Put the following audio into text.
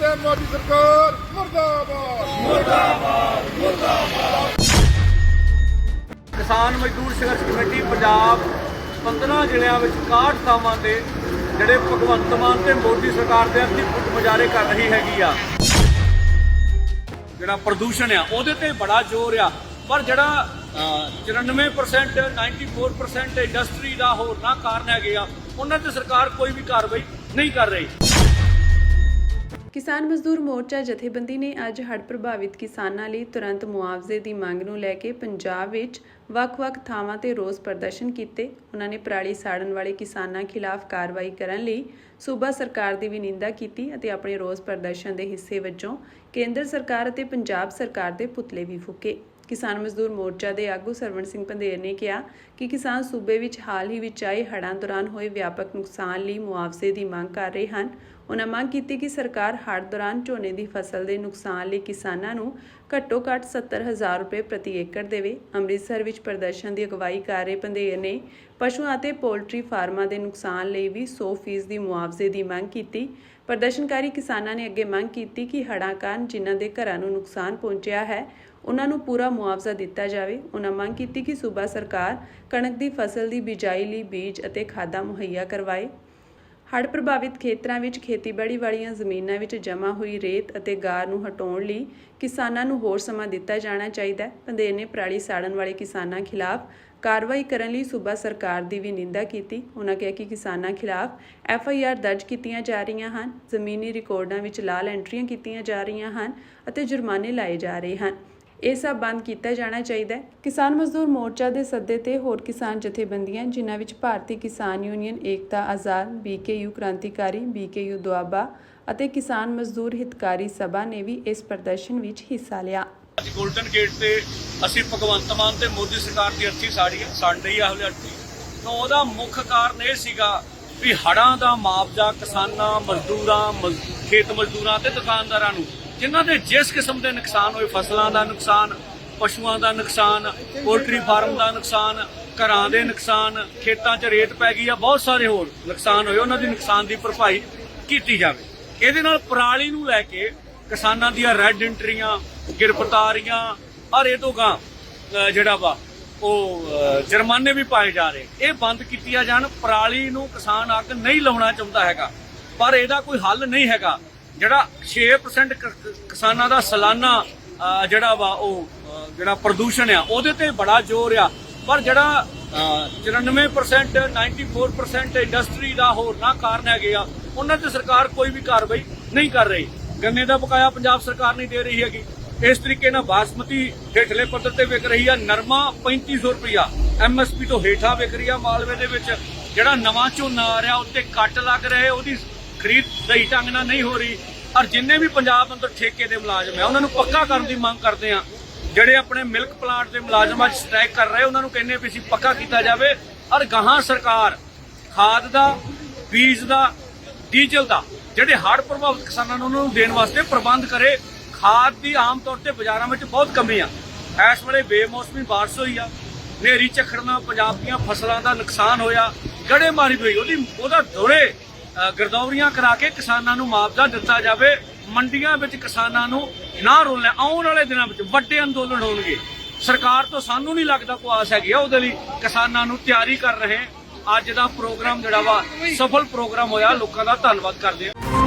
ਤੇ ਮੋਦੀ ਸਰਕਾਰ ਮੁਰਦਾਬਾਦ। ਕਿਸਾਨ ਮਜ਼ਦੂਰ ਸੰਘਰਸ਼ ਕਮੇਟੀ ਪੰਜਾਬ 15 ਜ਼ਿਲ੍ਹਿਆਂ ਵਿੱਚ 61 ਥਾਵਾਂ ਤੇ ਜਿਹੜੇ ਭਗਵੰਤ ਮਾਨ ਤੇ ਮੋਦੀ ਸਰਕਾਰ ਦੇ ਅੰਤੀ ਫੁੱਟ ਮੁਜ਼ਾਹਰੇ ਕਰ ਰਹੀ ਹੈਗੀ ਆ। ਜਿਹੜਾ ਪ੍ਰਦੂਸ਼ਣ ਆ ਉਹਦੇ ਤੇ ਬੜਾ ਜ਼ੋਰ ਆ। ਪਰ ਜਿਹੜਾ ਅਹ, 94% 94% ਇੰਡਸਟਰੀ ਦਾ ਹੋਰ ਨਾ ਕਾਰਨ ਹੈਗੇ ਆ ਉਹਨਾਂ ਤੇ ਸਰਕਾਰ ਕੋਈ ਵੀ ਕਾਰਵਾਈ ਨਹੀਂ ਕਰ ਰਹੀ। ਕਿਸਾਨ ਮਜ਼ਦੂਰ ਮੋਰਚਾ ਜਥੇਬੰਦੀ ਨੇ ਅੱਜ ਹੜ੍ਹ ਪ੍ਰਭਾਵਿਤ ਕਿਸਾਨਾਂ ਲਈ ਤੁਰੰਤ ਮੁਆਵਜ਼ੇ ਦੀ ਮੰਗ ਨੂੰ ਲੈ ਕੇ ਪੰਜਾਬ ਵਿੱਚ ਵੱਖ-ਵੱਖ ਥਾਵਾਂ ਤੇ ਰੋਸ ਪ੍ਰਦਰਸ਼ਨ ਕੀਤੇ। ਉਹਨਾਂ ਨੇ ਪਰਾਲੀ ਸਾੜਨ ਵਾਲੇ ਕਿਸਾਨਾਂ ਖਿਲਾਫ ਕਾਰਵਾਈ ਕਰਨ ਲਈ ਸੂਬਾ ਸਰਕਾਰ ਦੀ ਵੀ ਨਿੰਦਾ ਕੀਤੀ ਅਤੇ ਆਪਣੇ ਰੋਸ ਪ੍ਰਦਰਸ਼ਨ ਦੇ ਹਿੱਸੇ ਵਜੋਂ ਕੇਂਦਰ ਸਰਕਾਰ ਅਤੇ ਪੰਜਾਬ ਸਰਕਾਰ ਦੇ ਪੁਤਲੇ ਵੀ ਫੂਕੇ। ਕਿਸਾਨ ਮਜ਼ਦੂਰ ਮੋਰਚਾ ਦੇ ਆਗੂ ਸਰਵਣ ਸਿੰਘ ਪੰਧੇਰ ਨੇ ਕਿਹਾ ਕਿ ਕਿਸਾਨ ਸੂਬੇ ਵਿੱਚ ਹਾਲ ਹੀ ਵਿੱਚ ਆਏ ਹੜ੍ਹਾਂ ਦੌਰਾਨ ਹੋਏ ਵਿਆਪਕ ਨੁਕਸਾਨ ਲਈ ਮੁਆਵਜ਼ੇ ਦੀ ਮੰਗ ਕਰ ਰਹੇ ਹਨ। ਉਹਨਾਂ ਮੰਗ ਕੀਤੀ ਕਿ ਸਰਕਾਰ ਹੜ੍ਹ ਦੌਰਾਨ ਝੋਨੇ ਦੀ ਫਸਲ ਦੇ ਨੁਕਸਾਨ ਲਈ ਕਿਸਾਨਾਂ ਨੂੰ ਘੱਟੋ-ਘੱਟ 70000 ਰੁਪਏ ਪ੍ਰਤੀ ਏਕੜ ਦੇਵੇ। ਅੰਮ੍ਰਿਤਸਰ ਵਿੱਚ ਪ੍ਰਦਰਸ਼ਨ ਦੀ ਅਗਵਾਈ ਕਰ ਰਹੇ ਪੰਧੇਰ ਨੇ ਪਸ਼ੂਆਂ ਅਤੇ ਪੋਲਟਰੀ ਫਾਰਮਾਂ ਦੇ ਨੁਕਸਾਨ ਲਈ ਵੀ 100% ਦੀ ਮੁਆਵਜ਼ੇ ਦੀ ਮੰਗ ਕੀਤੀ। ਪ੍ਰਦਰਸ਼ਨਕਾਰੀ ਕਿਸਾਨਾਂ ਨੇ ਅੱਗੇ ਮੰਗ ਕੀਤੀ ਕਿ ਹੜ੍ਹਾਂ ਕਾਰਨ ਜਿਨ੍ਹਾਂ ਦੇ ਘਰਾਂ ਨੂੰ ਨੁਕਸਾਨ ਪਹੁੰਚਿਆ ਹੈ ਉਹਨਾਂ ਨੂੰ ਪੂਰਾ ਮੁਆਵਜ਼ਾ ਦਿੱਤਾ ਜਾਵੇ। ਉਹਨਾਂ ਮੰਗ ਕੀਤੀ ਕਿ ਸੂਬਾ ਸਰਕਾਰ ਕਣਕ ਦੀ ਫਸਲ ਦੀ ਬਿਜਾਈ ਲਈ ਬੀਜ ਅਤੇ ਖਾਦਾਂ ਮੁਹੱਈਆ ਕਰਵਾਏ। ਹੜ੍ਹ ਪ੍ਰਭਾਵਿਤ ਖੇਤਰਾਂ ਵਿੱਚ ਖੇਤੀਬਾੜੀ ਵਾਲੀਆਂ ਜ਼ਮੀਨਾਂ ਵਿੱਚ ਜਮ੍ਹਾਂ ਹੋਈ ਰੇਤ ਅਤੇ ਗਾਰ ਨੂੰ ਹਟਾਉਣ ਲਈ ਕਿਸਾਨਾਂ ਨੂੰ ਹੋਰ ਸਮਾਂ ਦਿੱਤਾ ਜਾਣਾ ਚਾਹੀਦਾ ਹੈ। ਪੰਦੇਰ ਨੇ ਪਰਾਲੀ ਸਾੜਨ ਵਾਲੇ ਕਿਸਾਨਾਂ ਖਿਲਾਫ ਕਾਰਵਾਈ ਕਰਨ ਲਈ ਸੂਬਾ ਸਰਕਾਰ ਦੀ ਵੀ ਨਿੰਦਾ ਕੀਤੀ। ਉਹਨਾਂ ਕਿਹਾ ਕਿ ਕਿਸਾਨਾਂ ਖਿਲਾਫ ਐਫ ਆਈ ਆਰ ਦਰਜ ਕੀਤੀਆਂ ਜਾ ਰਹੀਆਂ ਹਨ, ਜ਼ਮੀਨੀ ਰਿਕਾਰਡਾਂ ਵਿੱਚ ਲਾਲ ਐਂਟਰੀਆਂ ਕੀਤੀਆਂ ਜਾ ਰਹੀਆਂ ਹਨ ਅਤੇ ਜੁਰਮਾਨੇ ਲਾਏ ਜਾ ਰਹੇ ਹਨ। ਇਹ ਸਭ ਬੰਦ ਕੀਤਾ ਜਾਣਾ ਚਾਹੀਦਾ ਹੈ। ਕਿਸਾਨ ਮਜ਼ਦੂਰ ਮੋਰਚਾ ਦੇ ਸੱਦੇ ਤੇ ਹੋਰ ਕਿਸਾਨ ਜਥੇਬੰਦੀਆਂ, ਜਿਨ੍ਹਾਂ ਵਿੱਚ Bharti Kisan Union, Ekta, Azad, BKU Krantikari, BKU Doaba ਅਤੇ ਕਿਸਾਨ ਮਜ਼ਦੂਰ ਹਿਤਕਾਰੀ ਸਭਾ ਨੇ ਵੀ ਇਸ ਪ੍ਰਦਰਸ਼ਨ ਵਿੱਚ ਹਿੱਸਾ ਲਿਆ। ਅੱਜ 골ਡਨ ਗੇਟ ਤੇ ਅਸੀਂ ਭਗਵੰਤ ਮਾਨ ਤੇ ਮੋਦੀ ਸਰਕਾਰ ਦੀ ਅਰਥੀ ਸਾੜੀ ਆ ਸਾਡੀ ਆ ਹਲੇ ਅਰਥੀ। ਤਾਂ ਉਹਦਾ ਮੁੱਖ ਕਾਰਨ ਇਹ ਸੀਗਾ ਵੀ ਹੜਾਂ ਦਾ ਮੁਆਵਜ਼ਾ ਕਿਸਾਨਾਂ, ਮਜ਼ਦੂਰਾਂ ਖੇਤ ਮਜ਼ਦੂਰਾਂ ਤੇ ਦੁਕਾਨਦਾਰਾਂ ਨੂੰ ਜਿਨ੍ਹਾਂ ਦੇ ਜਿਸ ਕਿਸਮ ਦੇ ਨੁਕਸਾਨ ਹੋਏ, ਫਸਲਾਂ ਦਾ ਨੁਕਸਾਨ, ਪਸ਼ੂਆਂ ਦਾ ਨੁਕਸਾਨ, ਪੋਲਟਰੀ ਫਾਰਮ ਦਾ ਨੁਕਸਾਨ, ਘਰਾਂ ਦੇ ਨੁਕਸਾਨ, ਖੇਤਾਂ 'ਚ ਰੇਤ ਪੈ ਗਈ ਆ ਬਹੁਤ ਸਾਰੇ ਹੋਰ ਨੁਕਸਾਨ ਹੋਏ, ਉਹਨਾਂ ਦੀ ਨੁਕਸਾਨ ਦੀ ਭਰਪਾਈ ਕੀਤੀ ਜਾਵੇ। ਇਹਦੇ ਨਾਲ ਪਰਾਲੀ ਨੂੰ ਲੈ ਕੇ ਕਿਸਾਨਾਂ ਦੀਆਂ ਰੈੱਡ ਐਂਟਰੀਆਂ ਗ੍ਰਿਫਤਾਰੀਆਂ ਔਰ ਇਹ ਤੋਂ ਗਾਂ ਜਿਹੜਾ ਵਾ, ਉਹ ਜੁਰਮਾਨੇ ਵੀ ਪਾਏ ਜਾ ਰਹੇ। ਇਹ ਬੰਦ ਕੀਤੀਆਂ ਜਾਣ, ਪਰਾਲੀ ਨੂੰ ਕਿਸਾਨ ਅੱਗ ਨਹੀਂ ਲਾਉਣਾ ਚਾਹੁੰਦਾ ਹੈਗਾ, ਪਰ ਇਹਦਾ ਕੋਈ ਹੱਲ ਨਹੀਂ ਹੈਗਾ। ਜਿਹੜਾ 6% ਕਿਸਾਨਾਂ ਦਾ ਸਾਲਾਨਾ ਜਿਹੜਾ ਵਾ ਉਹ ਜਿਹੜਾ ਪ੍ਰਦੂਸ਼ਣ ਆ, ਉਹਦੇ ਤੇ ਬੜਾ ਜ਼ੋਰ ਆ। ਪਰ ਜਿਹੜਾ 94% 94% ਇੰਡਸਟਰੀ ਦਾ ਹੋਰ ਨਾ ਕਾਰਨ ਹੈਗੇ ਆ, ਉਹਨਾਂ ਤੇ ਸਰਕਾਰ ਕੋਈ ਵੀ ਕਾਰਵਾਈ ਨਹੀਂ ਕਰ ਰਹੀ। ਗੰਨੇ ਦਾ ਬਕਾਇਆ ਪੰਜਾਬ ਸਰਕਾਰ ਨਹੀਂ ਦੇ ਰਹੀ ਹੈਗੀ। ਇਸ ਤਰੀਕੇ ਨਾਲ ਬਾਸਮਤੀ ਹੇਠਲੇ ਪੱਧਰ ਤੇ ਵਿਕ ਰਹੀ ਆ, ਨਰਮਾ 3500 ਰੁਪਇਆ ਐਮਐਸਪੀ ਤੋਂ ਹੇਠਾਂ ਵਿਕ ਰਹੀ ਆ, ਮਾਲਵੇ ਦੇ ਵਿੱਚ। ਜਿਹੜਾ ਨਵਾਂ ਝੋਨਾ ਆ ਰਿਹਾ, ਉੱਤੇ ਕੱਟ ਲੱਗ ਰਹੇ, ਉਹਦੀ ਖਰੀਦ ਸਹੀ ਢੰਗ ਨਾਲ ਨਹੀਂ ਹੋ ਰਹੀ। ਔਰ ਜਿੰਨੇ ਵੀ ਪੰਜਾਬ ਅੰਦਰ ਠੇਕੇ ਦੇ ਮੁਲਾਜ਼ਮ ਆ ਉਹਨਾਂ ਨੂੰ ਪੱਕਾ ਕਰਨ ਦੀ ਮੰਗ ਕਰਦੇ ਆ ਜਿਹੜੇ ਆਪਣੇ ਮਿਲਕ ਪਲਾਂਟ ਦੇ ਮੁਲਾਜ਼ਮਾਂ 'ਚ ਸਟ੍ਰਾਈਕ ਕਰ ਰਹੇ, ਉਹਨਾਂ ਨੂੰ ਕਹਿੰਦੇ ਵੀ ਅਸੀਂ ਪੱਕਾ ਕੀਤਾ ਜਾਵੇ। ਔਰ ਗਾਹਾਂ ਸਰਕਾਰ ਖਾਦ ਦਾ, ਬੀਜ ਦਾ, ਡੀਜ਼ਲ ਦਾ, ਜਿਹੜੇ ਹੜ੍ਹ ਪ੍ਰਭਾਵਿਤ ਕਿਸਾਨਾਂ ਨੂੰ ਉਹਨਾਂ ਨੂੰ ਦੇਣ ਵਾਸਤੇ ਪ੍ਰਬੰਧ ਕਰੇ, ਖਾਦ ਦੀ ਆਮ ਤੌਰ ਤੇ ਬਾਜ਼ਾਰਾਂ ਵਿੱਚ ਬਹੁਤ ਕਮੀ ਆ। ਇਸ ਵੇਲੇ ਬੇਮੌਸਮੀ ਬਾਰਿਸ਼ ਹੋਈ ਆ। ਨੇਰੀ ਝੱਖੜ ਨਾਲ ਪੰਜਾਬ ਦੀਆਂ ਫਸਲਾਂ ਦਾ ਨੁਕਸਾਨ ਹੋਇਆ। ਗੜੇਮਾਰੀ ਹੋਈ। ਉਹਦੀ ਉਹਦਾ ਦੋਰੇ ਗਰਦੌਰੀਆਂ ਕਰਾ ਕੇ ਕਿਸਾਨਾਂ ਨੂੰ ਮੁਆਵਜ਼ਾ ਦਿੱਤਾ ਜਾਵੇ, ਮੰਡੀਆਂ ਵਿੱਚ ਕਿਸਾਨਾਂ ਨੂੰ ਨਾ ਰੋਲਣਾ, ਆਉਣ ਵਾਲੇ ਦਿਨਾਂ ਵਿੱਚ ਵੱਡੇ ਅੰਦੋਲਨ ਹੋਣਗੇ। ਸਰਕਾਰ ਤੋਂ ਸਾਨੂੰ ਨਹੀਂ ਲੱਗਦਾ ਕੋਈ ਆਸ ਹੈਗੀ ਆ, ਉਹਦੇ ਲਈ ਕਿਸਾਨਾਂ ਨੂੰ ਤਿਆਰੀ ਕਰ ਰਹੇ ਅੱਜ ਦਾ ਪ੍ਰੋਗਰਾਮ ਜਿਹੜਾ ਵਾ, ਸਫਲ ਪ੍ਰੋਗਰਾਮ ਹੋਇਆ, ਲੋਕਾਂ ਦਾ ਧੰਨਵਾਦ ਕਰਦੇ ਹਾਂ।